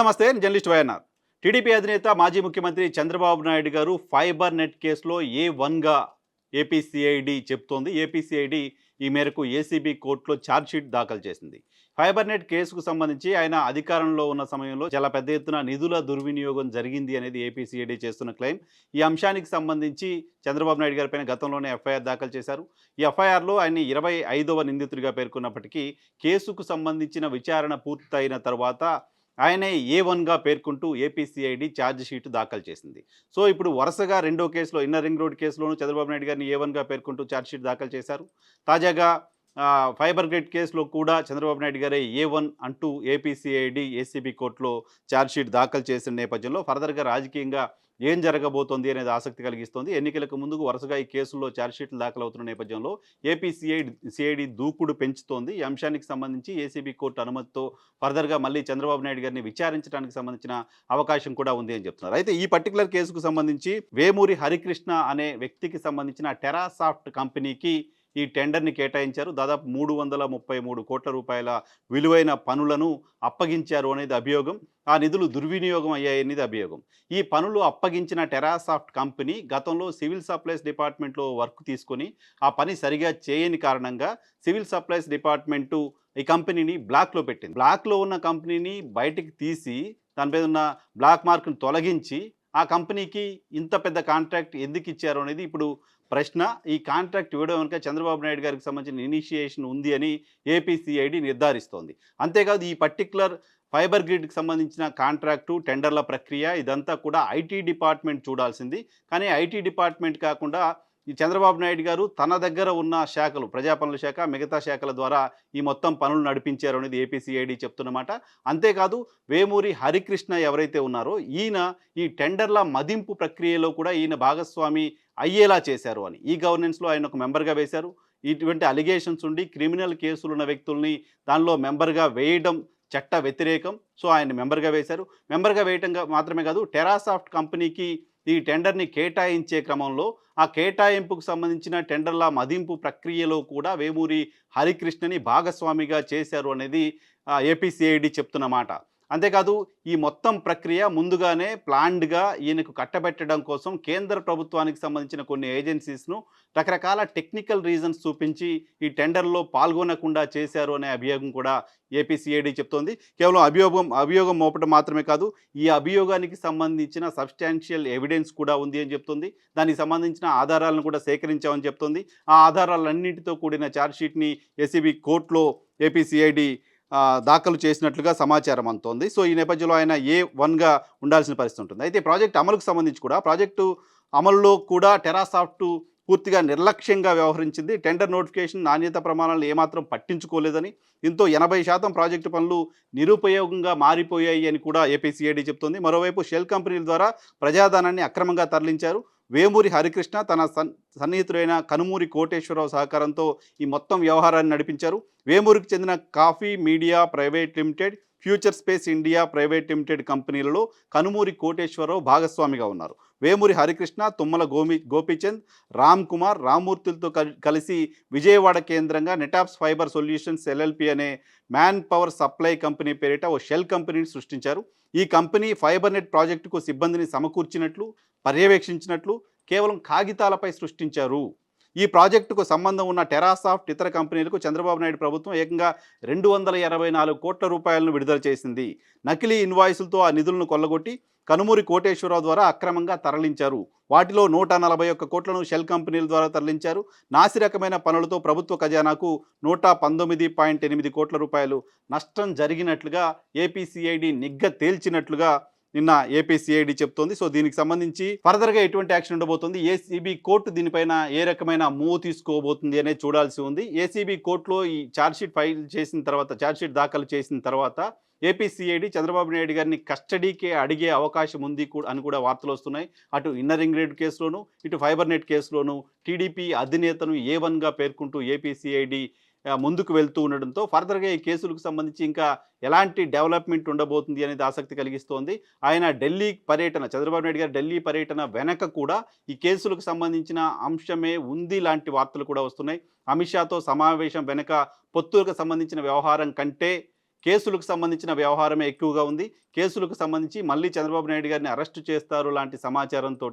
నమస్తే journalist YNR. TDP అధినేత మాజీ ముఖ్యమంత్రి చంద్రబాబు నాయుడు గారు ఫైబర్ నెట్ కేసులో ఏ వన్గా ఏపీసీఐడి చెప్తోంది ఏపీసీఐడి ఈ మేరకు ఏసీబీ కోర్టులో ఛార్జ్షీట్ దాఖలు చేసింది. ఫైబర్ నెట్ కేసుకు సంబంధించి ఆయన అధికారంలో ఉన్న సమయంలో చాలా పెద్ద ఎత్తున నిధుల దుర్వినియోగం జరిగింది అనేది ఏపీసీఐడి చేస్తున్న క్లెయిమ్. ఈ అంశానికి సంబంధించి చంద్రబాబు నాయుడు గారిపైన గతంలోనే ఎఫ్ఐఆర్ దాఖలు చేశారు. ఈ ఎఫ్ఐఆర్లో ఆయన ఇరవై ఐదవ నిందితుడిగా పేర్కొన్నప్పటికీ కేసుకు సంబంధించిన విచారణ పూర్తయిన తర్వాత ఆయనే ఏ వన్గా పేర్కొంటూ ఏపీసీఐడి ఛార్జ్ షీట్ దాఖలు చేసింది. సో ఇప్పుడు వరుసగా రెండో కేసులో ఇన్నర్ రింగ్ రోడ్ కేసులోనూ చంద్రబాబు నాయుడు గారిని ఏ వన్గా పేర్కొంటూ ఛార్జ్ షీట్ దాఖలు చేశారు. తాజాగా ఫైబర్ గ్రిడ్ కేసులో కూడా చంద్రబాబు నాయుడు గారే ఏ వన్ అంటూ ఏపీసీఐడి ఏసీబీ కోర్టులో ఛార్జ్ షీట్ దాఖలు చేసిన నేపథ్యంలో ఫర్దర్గా రాజకీయంగా ఏం జరగబోతోంది అనేది ఆసక్తి కలిగిస్తోంది. ఎన్నికలకు ముందుకు వరుసగా ఈ కేసుల్లో ఛార్జ్షీట్లు దాఖలవుతున్న నేపథ్యంలో ఏపీసీఐడి సిఐడి దూకుడు పెంచుతోంది. ఈ అంశానికి సంబంధించి ఏసీబీ కోర్టు అనుమతితో ఫర్దర్గా మళ్ళీ చంద్రబాబు నాయుడు గారిని విచారించడానికి సంబంధించిన అవకాశం కూడా ఉంది అని చెప్తున్నారు. అయితే ఈ పర్టికులర్ కేసుకు సంబంధించి వేమూరి హరికృష్ణ అనే వ్యక్తికి సంబంధించిన టెరాసాఫ్ట్ కంపెనీకి ఈ టెండర్ని కేటాయించారు. దాదాపు మూడు వందల ముప్పై మూడు కోట్ల రూపాయల విలువైన పనులను అప్పగించారు అనేది అభియోగం. ఆ నిధులు దుర్వినియోగం అయ్యాయనేది అభియోగం. ఈ పనులు అప్పగించిన టెరాసాఫ్ట్ కంపెనీ గతంలో సివిల్ సప్లైస్ డిపార్ట్మెంట్లో వర్క్ తీసుకొని ఆ పని సరిగా చేయని కారణంగా సివిల్ సప్లైస్ డిపార్ట్మెంటు ఈ కంపెనీని బ్లాక్లో పెట్టింది. బ్లాక్లో ఉన్న కంపెనీని బయటికి తీసి దాని మీద ఉన్న బ్లాక్ మార్క్ను తొలగించి ఆ కంపెనీకి ఇంత పెద్ద కాంట్రాక్ట్ ఎందుకు ఇచ్చారు అనేది ఇప్పుడు ప్రశ్న ఈ కాంట్రాక్ట్ ఇవ్వడం వెనుక చంద్రబాబు నాయుడు గారికి సంబంధించిన ఇనిషియేషన్ ఉంది అని ఏపీసీఐడి నిర్ధారిస్తోంది. అంతేకాదు ఈ పర్టికులర్ ఫైబర్ గ్రిడ్కి సంబంధించిన కాంట్రాక్టు టెండర్ల ప్రక్రియ ఇదంతా కూడా ఐటీ డిపార్ట్మెంట్ చూడాల్సింది. కానీ ఐటీ డిపార్ట్మెంట్ కాకుండా ఈ చంద్రబాబు నాయుడు గారు తన దగ్గర ఉన్న శాఖలు ప్రజా పనుల శాఖ మిగతా శాఖల ద్వారా ఈ మొత్తం పనులు నడిపించారు అనేది ఏపీసీఐడి చెప్తున్నమాట అంతేకాదు వేమూరి హరికృష్ణ ఎవరైతే ఉన్నారో ఈయన ఈ టెండర్ల మదింపు ప్రక్రియలో కూడా ఈయన భాగస్వామి అయ్యేలా చేశారు అని. ఈ గవర్నెన్స్లో ఆయన ఒక మెంబర్గా వేశారు. ఇటువంటి అలిగేషన్స్ ఉండి క్రిమినల్ కేసులు ఉన్న వ్యక్తుల్ని దానిలో మెంబర్గా వేయడం చట్ట వ్యతిరేకం. సో ఆయన మెంబర్గా వేశారు. మెంబర్గా వేయటంగా మాత్రమే కాదు టెరాసాఫ్ట్ కంపెనీకి ఈ టెండర్ని కేటాయించే క్రమంలో ఆ కేటాయింపుకు సంబంధించిన టెండర్ల మదింపు ప్రక్రియలో కూడా వేమూరి హరికృష్ణని భాగస్వామిగా చేశారు అనేది ఏపీసీఐడి చెప్తున్నమాట అంతేకాదు ఈ మొత్తం ప్రక్రియ ముందుగానే ప్లాన్డ్గా ఈయనకు కట్టబెట్టడం కోసం కేంద్ర ప్రభుత్వానికి సంబంధించిన కొన్ని ఏజెన్సీస్ను రకరకాల టెక్నికల్ రీజన్స్ చూపించి ఈ టెండర్లో పాల్గొనకుండా చేశారు అనే అభియోగం కూడా ఏపీసీఐడి చెప్తోంది. కేవలం అభియోగం అభియోగం మోపడం మాత్రమే కాదు ఈ అభియోగానికి సంబంధించిన సబ్స్టాన్షియల్ ఎవిడెన్స్ కూడా ఉంది అని చెప్తుంది. దానికి సంబంధించిన ఆధారాలను కూడా సేకరించామని చెప్తుంది. ఆ ఆధారాలన్నింటితో కూడిన ఛార్జ్షీట్ని ఏసీబీ కోర్టులో ఏపీసీఐడి దాఖలు చేసినట్లుగా సమాచారం అందుతోంది. సో ఈ నేపథ్యంలో ఆయన ఏ వన్గా ఉండాల్సిన పరిస్థితి ఉంటుంది. అయితే ప్రాజెక్ట్ అమలుకు సంబంధించి కూడా ప్రాజెక్టు అమలులో కూడా టెరాసాఫ్ట్ పూర్తిగా నిర్లక్ష్యంగా వ్యవహరించింది. టెండర్ నోటిఫికేషన్ నాణ్యత ప్రమాణాలను ఏమాత్రం పట్టించుకోలేదని దీంతో ఎనభై శాతం ప్రాజెక్టు పనులు నిరుపయోగంగా మారిపోయాయి అని కూడా ఏపీసీఐడి చెప్తోంది. మరోవైపు షెల్ కంపెనీల ద్వారా ప్రజాధనాన్ని అక్రమంగా తరలించారు. వేమూరి హరికృష్ణ తన సన్ సన్నిహితుడైన కనుమూరి కోటేశ్వరరావు సహకారంతో ఈ మొత్తం వ్యవహారాన్ని నడిపించారు. వేమూరికి చెందిన coffee media private limited future space India private limited కంపెనీలలో కనుమూరి కోటేశ్వరరావు భాగస్వామిగా ఉన్నారు. వేమూరి హరికృష్ణ తుమ్మల గోమి గోపీచంద్ రామ్ కుమార్ రామ్మూర్తులతో కలి- కలిసి విజయవాడ కేంద్రంగా నెటాప్స్ ఫైబర్ సొల్యూషన్స్ ఎల్ఎల్పి అనే మ్యాన్ పవర్ సప్లై కంపెనీ పేరిట ఓ షెల్ కంపెనీని సృష్టించారు. ఈ కంపెనీ ఫైబర్ నెట్ ప్రాజెక్టుకు సిబ్బందిని సమకూర్చినట్లు పర్యవేక్షించినట్లు కేవలం కాగితాలపై సృష్టించారు. ఈ ప్రాజెక్టుకు సంబంధం ఉన్న టెరాసాఫ్ట్ ఇతర కంపెనీలకు చంద్రబాబు నాయుడు ప్రభుత్వం ఏకంగా రెండు వందల ఇరవై నాలుగు కోట్ల రూపాయలను విడుదల చేసింది. నకిలీ ఇన్వాయిసులతో ఆ నిధులను కొల్లగొట్టి కనుమూరి కోటేశ్వరరావు ద్వారా అక్రమంగా తరలించారు. వాటిలో నూట నలభై ఒక్క కోట్లను షెల్ కంపెనీల ద్వారా తరలించారు. నాసిరకమైన పనులతో ప్రభుత్వ ఖజానాకు నూట పంతొమ్మిది పాయింట్ ఎనిమిది కోట్ల రూపాయలు నష్టం జరిగినట్లుగా ఏపీసీఐడి నిగ్గ తేల్చినట్లుగా నిన్న ఏపీసీఐడి చెప్తోంది. సో దీనికి సంబంధించి ఫర్దర్గా ఎటువంటి యాక్షన్ ఉండబోతుంది? ఏసీబీ కోర్టు దీనిపైన ఏ రకమైన మూవ్ తీసుకోబోతుంది అనేది చూడాల్సి ఉంది. ఏసీబీ కోర్టులో ఈ ఛార్జ్షీట్ ఫైల్ చేసిన తర్వాత ఛార్జ్షీట్ దాఖలు చేసిన తర్వాత ఏపీసీఐడి చంద్రబాబు నాయుడు గారిని కస్టడీకి అడిగే అవకాశం ఉంది అని కూడా వార్తలు వస్తున్నాయి. అటు ఇన్నర్ రేడ్ కేసులోను ఇటు ఫైబర్ నెట్ కేసులోను టీడీపీ అధినేతను ఏ వన్గా పేర్కొంటూ ఏపీసీఐడి ముందుకు వెళ్తూ ఉండడంతో ఫర్దర్గా ఈ కేసులకు సంబంధించి ఇంకా ఎలాంటి డెవలప్మెంట్ ఉండబోతుంది అనేది ఆసక్తి కలిగిస్తోంది. ఆయన ఢిల్లీ పర్యటన చంద్రబాబు నాయుడు గారి ఢిల్లీ పర్యటన వెనక కూడా ఈ కేసులకు సంబంధించిన అంశమే ఉంది లాంటి వార్తలు కూడా వస్తున్నాయి. అమిత్ షాతో సమావేశం వెనక పొత్తులకు సంబంధించిన వ్యవహారం కంటే కేసులకు సంబంధించిన వ్యవహారమే ఎక్కువగా ఉంది. కేసులకు సంబంధించి మళ్ళీ చంద్రబాబు నాయుడు గారిని అరెస్టు చేస్తారు లాంటి సమాచారంతో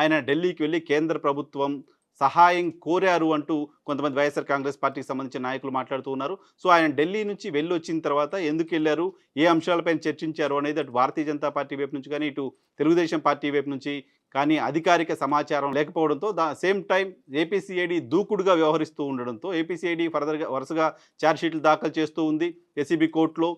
ఆయన ఢిల్లీకి వెళ్ళి కేంద్ర ప్రభుత్వం సహాయం కోరారు అంటూ కొంతమంది వైఎస్ఆర్ కాంగ్రెస్ పార్టీకి సంబంధించిన నాయకులు మాట్లాడుతూ ఉన్నారు. సో ఆయన ఢిల్లీ నుంచి వెళ్ళి వచ్చిన తర్వాత ఎందుకు వెళ్ళారు? ఏ అంశాలపైన చర్చించారు అనేది అటు భారతీయ జనతా పార్టీ వైపు నుంచి కానీ ఇటు తెలుగుదేశం పార్టీ వైపు నుంచి కానీ అధికారిక సమాచారం లేకపోవడంతో దా సేమ్ టైం ఏపీసీఐడి దూకుడుగా వ్యవహరిస్తూ ఉండడంతో ఏపీసీఐడి ఫర్దర్గా వరుసగా ఛార్జ్షీట్లు దాఖలు చేస్తూ ఉంది. ఎస్సీబీ కోర్టులో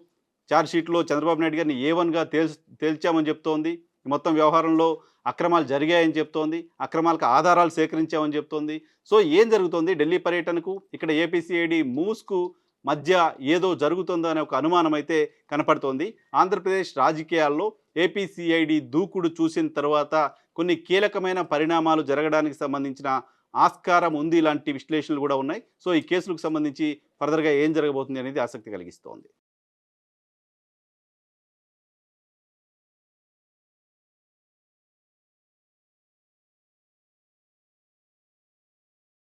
ఛార్జ్షీట్లో చంద్రబాబు నాయుడు గారిని ఏ వన్గా తేల్చి తేల్చామని చెప్తోంది. మొత్తం వ్యవహారంలో అక్రమాలు జరిగాయని చెప్తోంది. అక్రమాలకు ఆధారాలు సేకరించామని చెప్తోంది. సో ఏం జరుగుతోంది? ఢిల్లీ పర్యటనకు ఇక్కడ ఏపీసీఐడి మూస్కు మధ్య ఏదో జరుగుతుందో అనే ఒక అనుమానం అయితే కనపడుతోంది. ఆంధ్రప్రదేశ్ రాజకీయాల్లో ఏపీసీఐడి దూకుడు చూసిన తర్వాత కొన్ని కీలకమైన పరిణామాలు జరగడానికి సంబంధించిన ఆస్కారం ఉంది ఇలాంటి విశ్లేషణలు కూడా ఉన్నాయి. సో ఈ కేసులకు సంబంధించి ఫర్దర్గా ఏం జరగబోతుంది అనేది ఆసక్తి కలిగిస్తోంది.